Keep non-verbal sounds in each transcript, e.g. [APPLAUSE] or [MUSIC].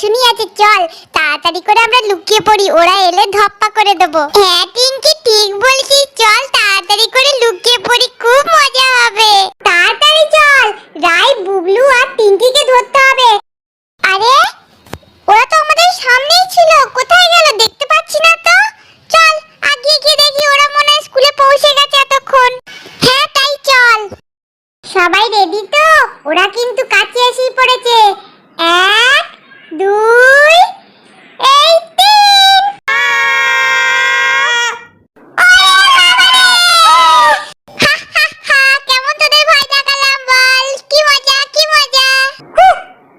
পেছনই আছে, চল। তাড়াতাড়ি করে আমরা লুকিয়ে পড়ি, ওরা এলে ধপ্পা করে দেবো। হ্যাঁ টিঙ্কি, ঠিক বলছিস, চল তাড়াতাড়ি করে লুকিয়ে পড়ি, খুব মজা হবে। তাড়াতাড়ি চল রাই বুবলু আর টিঙ্কিকে ধরতে হবে আরে ওরা তো আমাদের সামনেই ছিল কোথায় গেল দেখতে পাচ্ছি না তো চল আগে গিয়ে দেখি ওরা মনে হয় স্কুলে পৌঁছে গেছে এতক্ষণ হ্যাঁ তাই চল সবাই রেডি তো ওরা কিন্তু কাছে এসেই পড়েছে এক দুই এই তিন হা, হা, হা, কেমন তোদের ভয় দেখালাম বল কি মজা কি মজা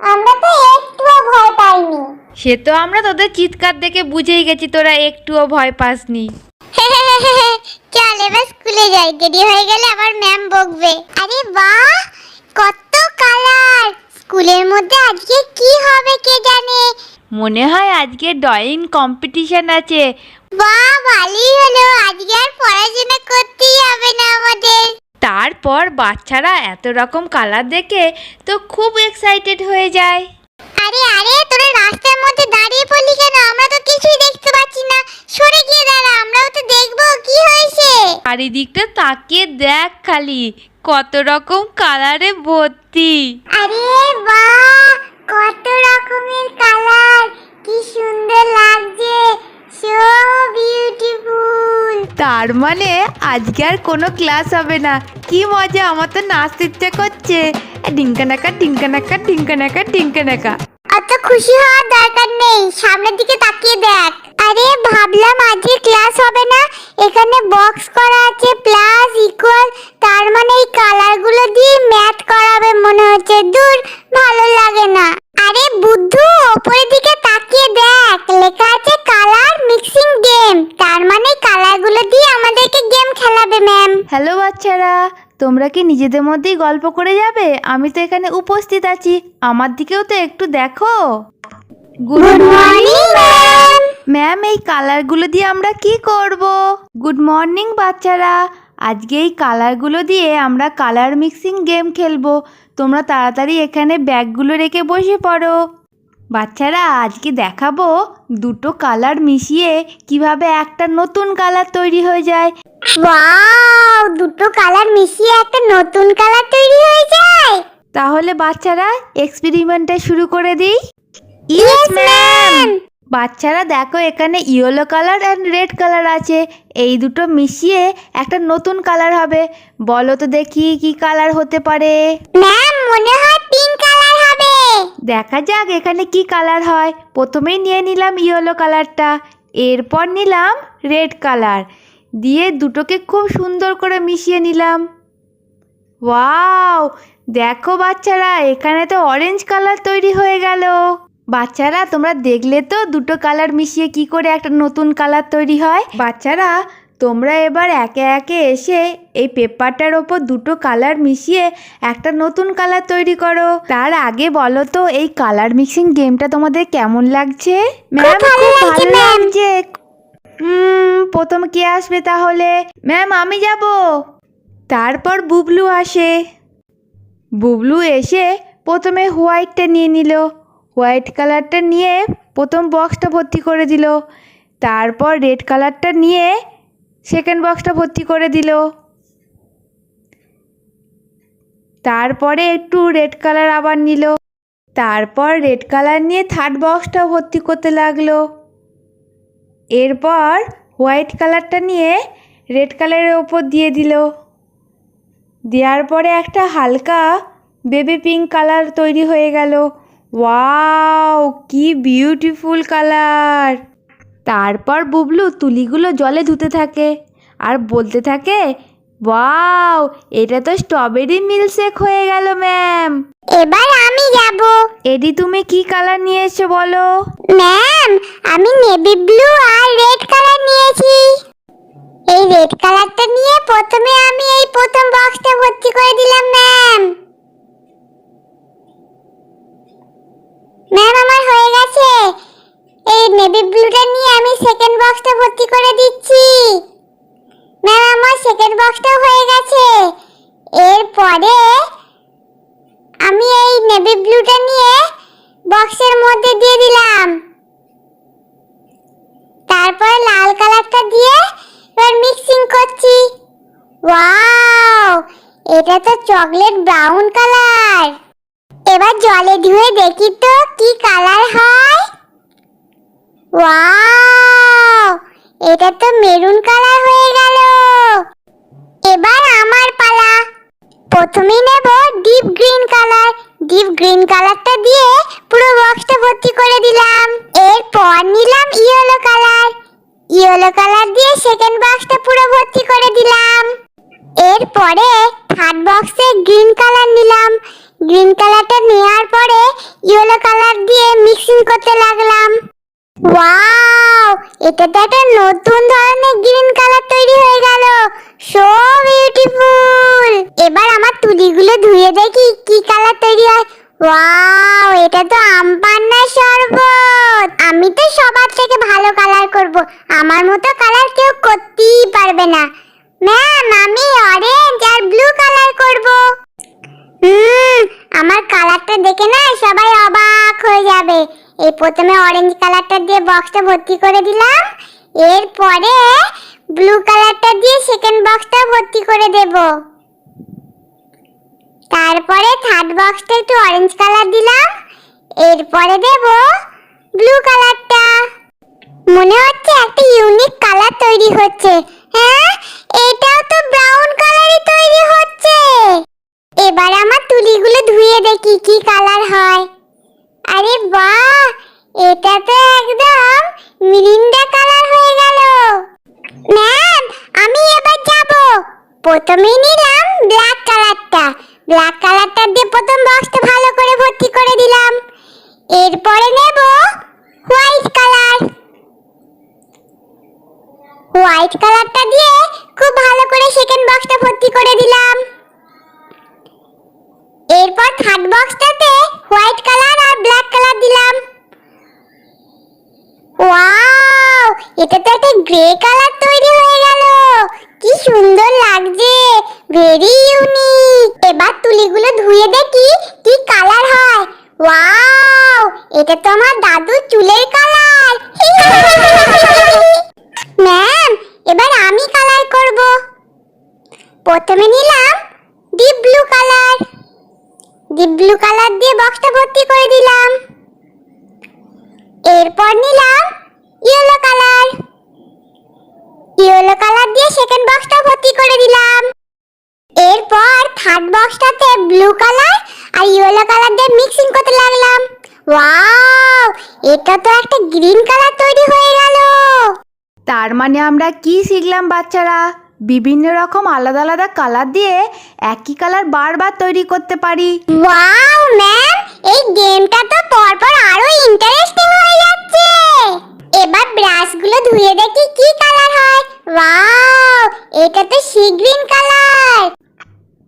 আমরা তো একটুও ভয় পাইনি সে তো আমরা তোদের চিৎকার দেখে বুঝেই গেছি তোরা একটুও ভয় পাসনি। চল এবার স্কুলে যাই দেরি হয়ে গেলে আবার ম্যাম বকবে। আরে বাহ কত কালার স্কুলের মধ্যে আজকে কি হবে কে জানে? মনে হয় আজকে ড্রয়িং কম্পিটিশন আছে। বাহ ভালোই হলো আজকে আর পড়াশোনা করতেই হবে না আমাদের। তারপর বাচ্চারা এত রকম কালার দেখে তো খুব এক্সাইটেড হয়ে যায়। আরে চারিদিকটা তাকিয়ে দেখ খালি কত রকম কালারে ভর্তি। আরে বাহ কত রকমের কালার কি সুন্দর লাগছে সো বিউটিফুল তার মানে আজকে আর কোনো ক্লাস হবে না। কি মজা আমার তো নাচতে ইচ্ছে করছে। ডিঙ্কানাকা ডিঙ্কানাকা ডিঙ্কানাকা ডিঙ্কানাকা অত খুশি হওয়ার দরকার নেই সামনের দিকে তাকিয়ে দেখ। আরে ভাবলাম আজকে ক্লাস হবে না। এখানে বক্স করা আছে প্লাস ইকুয়াল তার মানে এই কালারগুলো দিয়ে ম্যাথ করাবে মনে হচ্ছে। দূর ভালো লাগে না। আরে বুদ্ধু ওপরের দিকে তাকিয়ে দেখ লেখা আছে কালার মিক্সিং গেম তার মানে কালারগুলো দিয়ে আমাদেরকে গেম খেলাবে ম্যাম হ্যালো বাচ্চারা তোমরা কি নিজেদের মধ্যেই গল্প করে যাবে? আমি তো এখানে উপস্থিত আছি আমার দিকেও তো একটু দেখো। গুড মর্নিং ম্যাম এই কালারগুলো দিয়ে আমরা কি করব? গুড মর্নিং বাচ্চারা। আজকে এই কালারগুলো দিয়ে আমরা কালার মিক্সিং গেম খেলব। তোমরা তাড়াতাড়ি এখানে ব্যাগগুলো রেখে বসে পড়ো। বাচ্চারা আজকে দেখাবো দুটো কালার মিশিয়ে কীভাবে একটা নতুন কালার তৈরি হয়ে যায়। ওয়াও দুটো কালার মিশিয়ে একটা নতুন কালার তৈরি হয়ে যায়। তাহলে বাচ্চারা এক্সপেরিমেন্টটা শুরু করে দিই। ইয়েস ম্যাম বাচ্চারা দেখো এখানে yellow colour and red colour আছে। এই দুটো মিশিয়ে একটা নতুন কালার হবে। বলো তো দেখি কি কালার হতে পারে। ম্যাম মনে হয় পিঙ্ক কালার হবে। দেখা যাক এখানে কি কালার হয়। প্রথমেই নিয়ে নিলাম ইয়েলো কালারটা এরপর নিলাম রেড কালার। দিয়ে দুটোকে খুব সুন্দর করে মিশিয়ে নিলাম। ওয়াও! দেখো বাচ্চারা এখানে তো অরেঞ্জ কালার তৈরি হয়ে গেল। বাচ্চারা তোমরা দেখলে তো দুটো কালার মিশিয়ে কি করে একটা নতুন কালার তৈরি হয়? বাচ্চারা তোমরা এবার একে একে এসে এই পেপারটার ওপর দুটো কালার মিশিয়ে একটা নতুন কালার তৈরি করো। তার আগে বলো তো এই কালার মিক্সিং গেমটা তোমাদের কেমন লাগছে? ম্যাম খুব ভালো লাগছে। হুম প্রথম কে আসবে তাহলে? ম্যাম আমি যাব। তারপর বুবলু আসে। বুবলু এসে প্রথমে হোয়াইটটা নিয়ে নিল। হোয়াইট কালারটা নিয়ে প্রথম বক্সটা ভর্তি করে দিল। তারপর রেড কালারটা নিয়ে সেকেন্ড বক্সটা ভর্তি করে দিল। তারপরে একটু রেড কালার আবার নিল। তারপর রেড কালার নিয়ে থার্ড বক্সটা ভর্তি করতে লাগল। এরপর হোয়াইট কালারটা নিয়ে রেড কালারের ওপর দিয়ে দিল। দেওয়ার পরে একটা হালকা বেবি পিঙ্ক কালার তৈরি হয়ে গেল। ওয়াও কি বিউটিফুল কালার তারপর বুবলু তুলিগুলো জলে ধুতে থাকে আর বলতে থাকে ওয়াও এটা তো স্ট্রবেরি মিল্কশেক হয়ে গেল ম্যাম এবার আমি যাব। এডি তুমি কি কালার নিয়ে এসছো বলো? ম্যাম আমি নেভি ব্লু আর রেড কালার নিয়েছি। এই রেড কালারটা নিয়ে প্রথমে আমি এই প্রথম বক্সটা ভর্তি করে দিলাম ম্যাম ম্যাম, আমার হয়ে গেছে। এই নেভি ব্লুটা নিয়ে আমি সেকেন্ড বক্সটা ভর্তি করে দিচ্ছি। ম্যাম, আমার সেকেন্ড বক্সটাও হয়ে গেছে। এরপরে আমি এই নেভি ব্লুটা নিয়ে বক্সের মধ্যে দিয়ে দিলাম। তারপর লাল কালারটা দিয়ে এবার মিক্সিং করছি। ওয়াও, এটা তো চকলেট ব্রাউন কালার এবার জলে ধুয়ে দেখি তো কি কালার হয়। ওয়াও, এটা তো মেরুন কালার হয়ে গেল। এবার আমার পালা। প্রথমেই নেব deep green colour. Deep green কালারটা দিয়ে পুরো বক্সটা ভর্তি করে দিলাম। এরপর নিলাম ইয়েলো কালার। ইয়েলো কালার দিয়ে সেকেন্ড বক্সটা পুরো ভর্তি করে দিলাম। এরপরে থার্ড বক্সে গ্রিন কালার নিলাম। গ্রিন কালারটা নেওয়ার পরে ইয়েলো কালার দিয়ে মিক্সিং করতে লাগলাম। ওয়াও এটা তো একটা নতুন ধরনের গ্রিন কালার তৈরি হয়ে গেল। সো বিউটিফুল এবার আমার তুলিগুলো ধুয়ে দেখি কি কালার তৈরি হয়। ওয়াও এটা তো আম পান্নার শরবত। আমি তো সবার থেকে ভালো কালার করব। আমার মতো কালার কেউ করতেই পারবে না। ম্যাম আমি অরেঞ্জ আর ব্লু কালার করব। হুম, আমার কালারটা দেখে না সবাই অবাক হয়ে যাবে। এই প্রথমে অরেঞ্জ কালারটা দিয়ে বক্সটা ভর্তি করে দিলাম। এরপরে ব্লু কালারটা দিয়ে সেকেন্ড বক্সটা ভর্তি করে দেব। তারপরে থার্ড বক্সটা একটু অরেঞ্জ কালার দিলাম। এরপরে দেব ব্লু কালারটা মনে হচ্ছে একটা ইউনিক কালার তৈরি হচ্ছে। হ্যাঁ এটাও তো ব্রাউন কালারই তৈরি হচ্ছে। এবার আমার তুলিগুলো ধুয়ে দেখি কি কালার হয়। আরে বাহ, এটা তো একদম মিরিন্ডা কালার হয়ে গেল। ম্যাম, আমি এবার যাব। প্রথমেই নিলাম ব্ল্যাক কালারটা ব্ল্যাক কালারটা দিয়ে প্রথম বক্সটা ভালো করে ভর্তি করে দিলাম। এরপরে নেব হোয়াইট কালার হোয়াইট কালারটা দিয়ে খুব ভালো করে সেকেন্ড বক্সটা ভর্তি করে দিলাম এরপর থার্ড বক্সটাতে হোয়াইট কালার আর ব্ল্যাক কালার দিলাম ওয়াও এটা তো একটা গ্রে কালার তৈরি হয়ে গেল। কি সুন্দর লাগছে। ভেরি ইউনিক এবার তুলিগুলো ধুয়ে দেখি কি কালার হয়। ওয়াও এটা তো আমার দাদুর চুলের কালার। [LAUGHS] ম্যাম এবার আমি কালার করব। প্রথমে নিলাম deep blue colour. Deep blue colour দিয়ে বক্সটা ভর্তি করে দিলাম। এরপর নিলাম ইয়েলো কালার। ইয়েলো কালার দিয়ে সেকেন্ড বক্সটা ভর্তি করে দিলাম। এরপর থার্ড বক্সটাতে ব্লু কালার আর ইয়েলো কালার দিয়ে মিক্সিং করতে লাগলাম। ওয়াও এটা তো একটা গ্রিন কালার তৈরি হয়ে গেল। তার মানে আমরা কি শিখলাম বাচ্চারা? বিভিন্ন রকম আলাদা আলাদা কালার দিয়ে একই কালার বারবার তৈরি করতে পারি। ওয়াও ম্যাম এই গেমটা তো পরপর আরও ইন্টারেস্টিং হয়ে যাচ্ছে। এবার ব্রাশগুলো ধুয়ে দেখি কি কালার হয়। ওয়াও, এটা তো সি গ্রিন কালার।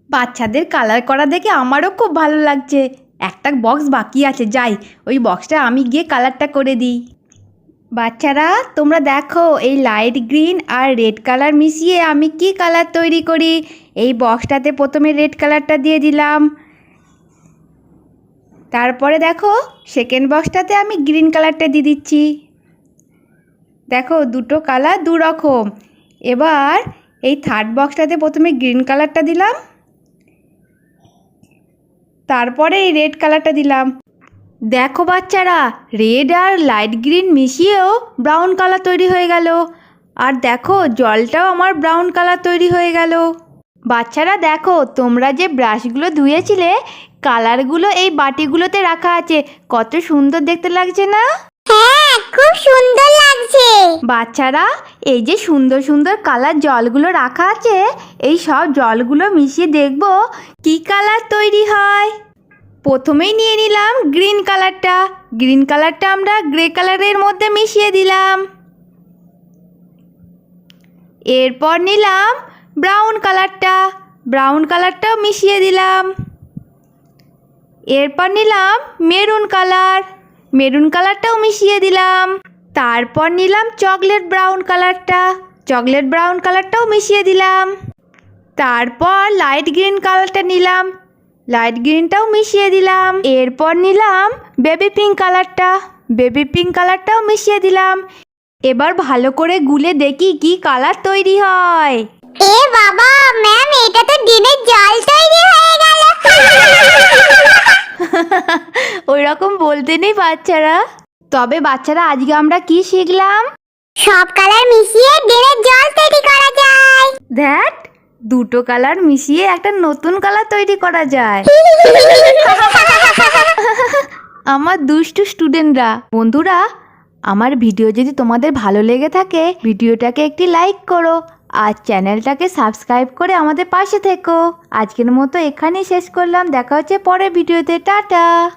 বাচ্চাদের কালার করা দেখে আমারও খুব ভালো লাগছে। একটা বক্স বাকি আছে, যাই, ওই বক্সটা আমি গিয়ে কালারটা করে দিই। বাচ্চারা, তোমরা দেখো, এই লাইট গ্রিন আর রেড কালার মিশিয়ে আমি কি কালার তৈরি করি। এই বক্সটাতে প্রথমে রেড কালারটা দিয়ে দিলাম। তারপরে দেখো সেকেন্ড বক্সটাতে আমি গ্রিন কালারটা দিয়ে দিচ্ছি। দেখো, দুটো কালার দু রকম এবার এই থার্ড বক্সটাতে প্রথমে গ্রিন কালারটা দিলাম। তারপরে এই রেড কালারটা দিলাম। দেখো বাচ্চারা রেড আর লাইট গ্রিন মিশিয়েও ব্রাউন কালার তৈরি হয়ে গেল। আর দেখো, জলটাও আমার ব্রাউন কালার তৈরি হয়ে গেল। বাচ্চারা, দেখো, তোমরা যে ব্রাশগুলো ধুয়েছিলে কালারগুলো এই বাটিগুলোতে রাখা আছে। কত সুন্দর দেখতে লাগছে না? হ্যাঁ সুন্দর লাগছে। বাচ্চারা, এই যে সুন্দর সুন্দর কালার জলগুলো রাখা আছে, এই সব জলগুলো মিশিয়ে দেখব কি কালার তৈরি হয়। প্রথমেই নিয়ে নিলাম গ্রিন কালারটা। গ্রিন কালারটা আমরা গ্রে কালারের মধ্যে মিশিয়ে দিলাম। এরপর নিলাম ব্রাউন কালারটা। ব্রাউন কালারটাও মিশিয়ে দিলাম। এরপর নিলাম মেরুন কালার। মেরুন কালারটাও মিশিয়ে দিলাম। তারপর নিলাম চকলেট ব্রাউন কালারটা। চকলেট ব্রাউন কালারটাও মিশিয়ে দিলাম। তারপর লাইট গ্রিন কালারটা নিলাম। লাইট গ্রিনটাও মিশিয়ে দিলাম। এরপর নিলাম বেবি পিঙ্ক কালারটা। বেবি পিঙ্ক কালারটাও মিশিয়ে দিলাম। এবার ভালো করে গুলে দেখি কি কালার তৈরি হয়। এ বাবা, ম্যাম, এটা তো ডিমের জল তৈরি হয়ে গেল। [LAUGHS] [LAUGHS] ওই রকম বলতে নেই বাচ্চারা। তবে বাচ্চারা আজকে আমরা কি শিখলাম? সব কালার মিশিয়ে ডিমের জল তৈরি করা যায়। দ্যাট দুটো কালার মিশিয়ে একটা নতুন কালার তৈরি করা যায়। [LAUGHS] আমার দুষ্টু স্টুডেন্টরা বন্ধুরা আমার ভিডিও যদি তোমাদের ভালো লেগে থাকে ভিডিওটাকে একটি লাইক করো। আর চ্যানেলটাকে সাবস্ক্রাইব করে আমাদের পাশে থেকো। আজকের মতো এখানেই শেষ করলাম। দেখা হচ্ছে পরের ভিডিওতে। টাটা!